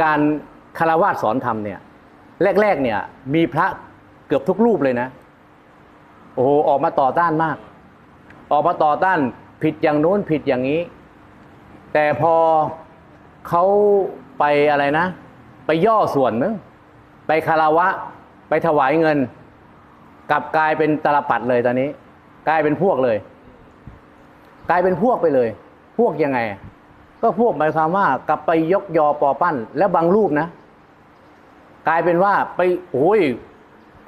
การคารวาสสอนธรรมเนี่ยแรกๆเนี่ยมีพระเกือบทุกรูปเลยนะ โอ้โหออกมาต่อต้านมาก ออกมาต่อต้านผิดอย่างโน้นผิดอย่างนี้ แต่พอเขาไปอะไรนะ ไปย่อส่วนนึงไปคารวะ ไปถวายเงิน กลับกลายเป็นตลปัดเลยตอนนี้ กลายเป็นพวกเลย กลายเป็นพวกไปเลย พวกยังไง ก็พวกหมายความว่ากลับไปยกยอปอปั้น และบางรูปนะ กลายเป็นว่าไปโอ้ย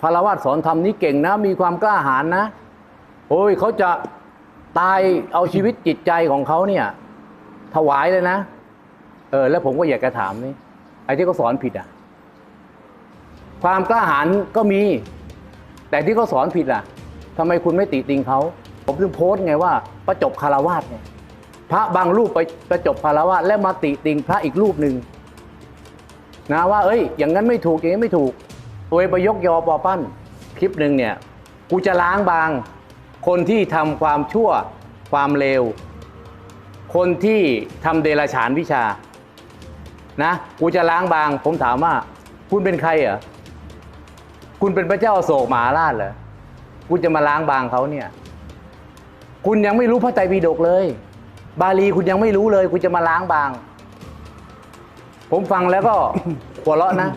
พารวาสสอนธรรมนี้เก่งนะ มีความกล้าหาญนะโอ้ยเขาจะตายเอาชีวิตจิตใจของเขาเนี่ย ถวายเลยนะ เออ แล้วผมก็อยากจะถามนี่ไอ้ที่เขาสอนผิดอะ ความกล้าหาญก็มี แต่ที่เขาสอนผิดอะทำไมคุณไม่ติติงเขา ผมถึงโพสต์ไงว่าประจบคารวาสไง พระบางรูปไปประจบคารวาแล้วมาติติงพระอีกรูปหนึ่งนะว่า เอ้ย อย่างนั้นไม่ถูกอย่างนี้ไม่ถูก ตัวเองไปยกยอปอปั้น คลิปหนึ่งเนี่ย กูจะล้างบาง คนที่ทำความชั่วความเลว คนที่ทำเดรัจฉานวิชา นะ กูจะล้างบาง ผมถามว่า คุณเป็นใครเหรอ คุณเป็นพระเจ้าโศกมหาราชเหรอ คุณจะมาล้างบางเขาเนี่ย คุณยังไม่รู้พระไตรปิฎกเลย บาลีคุณยังไม่รู้เลย คุณจะมาล้างบาง ผมฟังแล้วก็ หัวเราะนะ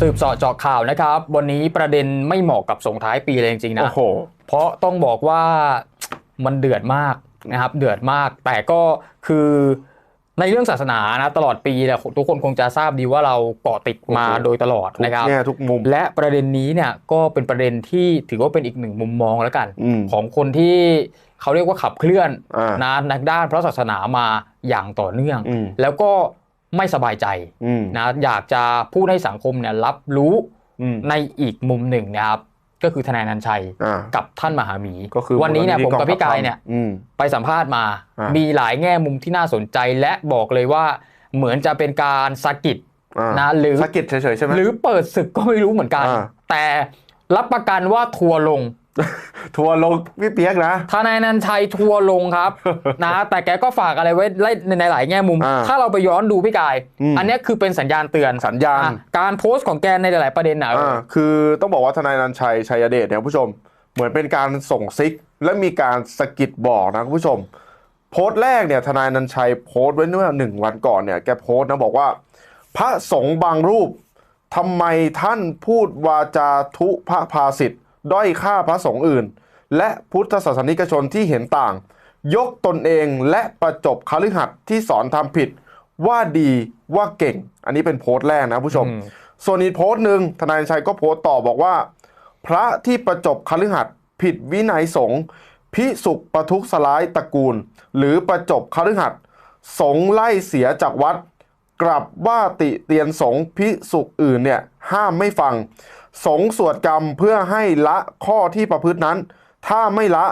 สืบเสาะเจาะข่าวนะครับ วันนี้ประเด็นไม่เหมาะกับส่งท้ายปีเลยจริงๆนะ โอ้โห เพราะต้องบอกว่ามันเดือดมากนะครับ เดือดมาก แต่ก็คือ ในเรื่องศาสนานะตลอดปีเนี่ยทุกคนคงจะทราบดีว่าเราเกาะติดมาโอ้โหโดยตลอดทุกนะครับแง่ทุกมุม และประเด็นนี้เนี่ยก็เป็นประเด็นที่ถือว่าเป็นอีกหนึ่งมุมมองแล้วกันอืมของคนที่เขาเรียกว่าขับเคลื่อนอ่านะในด้านพระศาสนามาอย่างต่อเนื่องอืมแล้วก็ไม่สบายใจอืมนะอยากจะพูดให้สังคมเนี่ยรับรู้อืมในอีกมุมหนึ่งนะครับ ก็คือทนายนันชัยอ่ากับท่านมหาหมีก็คือวันนี้เนี่ยผมกับพี่กายเนี่ยอืมไปสัมภาษณ์มาอ่ามีมีหลายแง่มุมที่น่าสนใจและบอกเลยว่าเหมือนจะเป็นการสะกิดอ่านะหรือสะกิดเฉยๆใช่ไหมหรือเปิดศึกก็ไม่รู้เหมือนกันอ่าแต่รับประกันว่าทัวร์ลง ทัวร์ลงพี่เปียกนะทนายนันชัยทัวร์ลงครับ นะ แต่แกก็ฝากอะไรไว้ในหลายแง่มุมอ่าถ้าเราไปย้อนดูพี่กายอืมอันเนี้ยคือเป็นสัญญาณเตือนสัญญาณอะการโพสต์ของแกในหลาย ๆ ประเด็นอะอ่าคือต้องบอกว่าทนายนันชัยชัยเดชเนี่ยคุณผู้ชม เหมือนเป็นการส่งซิก และมีการสะกิดบอกนะคุณผู้ชม โพสต์แรกเนี่ยทนายนันชัยโพสต์ไว้เมื่อหนึ่งวันก่อนเนี่ยแกโพสต์นะบอกว่า พระสงฆ์บางรูปทำไมท่านพูดวาจาทุพระภาสิทธิ์ ด้อยค่าพระสงฆ์อื่น และพุทธศาสนิกชนที่เห็นต่าง ยกตนเองและประจบคฤหัสถ์ที่สอนทำผิด ว่าดีว่าเก่ง อันนี้เป็นโพสต์แรกนะคุณผู้ชมอืมส่วนอีกโพสต์หนึ่งทนายชัยก็โพสต์ต่อบอกว่า พระที่ประจบคฤหัสถ์ผิดวินัยสงฆ์พิสุกประทุกสลายตระกูล หรือประจบคฤหัสถ์สงฆ์ไล่เสียจากวัด กลับว่าติเตียนสงฆ์พิสุกอื่นเนี่ยห้ามไม่ฟัง สงฆ์สวดกรรมเพื่อให้ละข้อที่ประพฤตินั้น ถ้าไม่ละ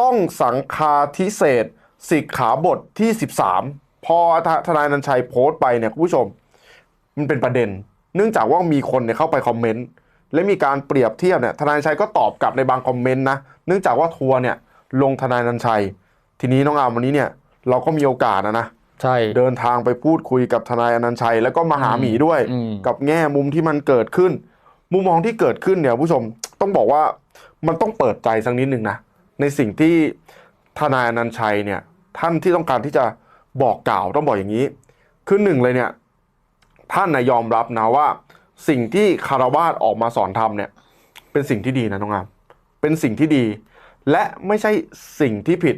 ต้องสังคาทิเศษสิกขาบทที่ 13 พอทนายนันชัยโพสต์ไปเนี่ยคุณผู้ชม มันเป็นประเด็น เนื่องจากว่ามีคนเนี่ยเข้าไปคอมเมนต์และมีการเปรียบเทียบเนี่ยทนายชัยก็ตอบกลับในบางคอมเมนต์นะเนื่องจากว่าทัวร์เนี่ยลงทนายนันชัย ทีนี้น้องอามวันนี้เนี่ยเราก็มีโอกาสนะนะใช่เดินทางไปพูดคุยกับทนายอนันต์ชัย แล้วก็มาหาหมีด้วยอืมกับแง่มุมที่มันเกิดขึ้น มุมมองที่เกิดขึ้นเนี่ยผู้ชมต้องบอกว่ามันต้องเปิดใจสักนิดหนึ่งนะในสิ่งที่ทนายอนันชัยเนี่ยท่านที่ต้องการที่จะบอกกล่าวต้องบอกอย่างนี้ คือหนึ่งเลยเนี่ยท่านนะยยอมรับนะว่า สิ่งที่คารวาสออกมาสอนทำเนี่ยเป็นสิ่งที่ดีนะน้องอามเป็นสิ่งที่ดี และไม่ใช่สิ่งที่ผิด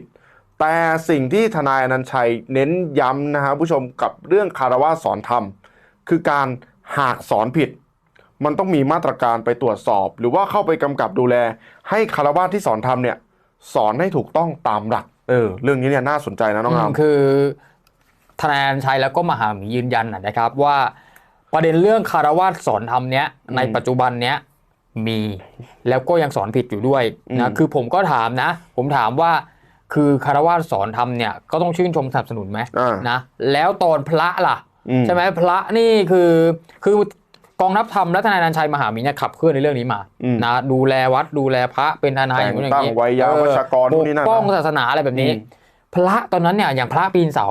แต่สิ่งที่ทนายอนันชัยเน้นย้ำนะฮะผู้ชมกับเรื่องคารวะสอนธรรมคือการหากสอนผิด มันต้องมีมาตรการไปตรวจสอบ หรือว่าเข้าไปกำกับดูแล ให้คารวะที่สอนธรรมเนี่ย สอนให้ถูกต้องตามหลัก เออ เรื่องนี้เนี่ยน่าสนใจนะน้องอามมคือทนายอนันชัยแล้วก็มหาหมียืนยันนะนะครับว่าประเด็นเรื่องคารวาสสอนธรรมเนี้ยในปัจจุบันเนี้ยมีแล้วก็ยังสอนผิดอยู่ด้วยอืนะมคือผมก็ถามนะ ผมถามว่าคือคารวาสสอนธรรมเนี่ยก็ต้องชื่นชมสนับสนุนไหมอ่านะแล้วตอนพระล่ะอืมใช่ไหมพระนี่คือคือ กองทัพธรรมและทนายอนันชัยมหาหมีเนี่ยขับเคลื่อนในเรื่องนี้มาอืมนะดูแลวัดดูแลพระเป็นทนายอย่างนู้นอย่างนี้แต่งตั้งไวยาวัชกรเออนู่นนี่นั่นปกป้องนะศาสนาอะไรแบบนี้อืมพระตอนนั้นเนี่ยอย่างพระปีนเสา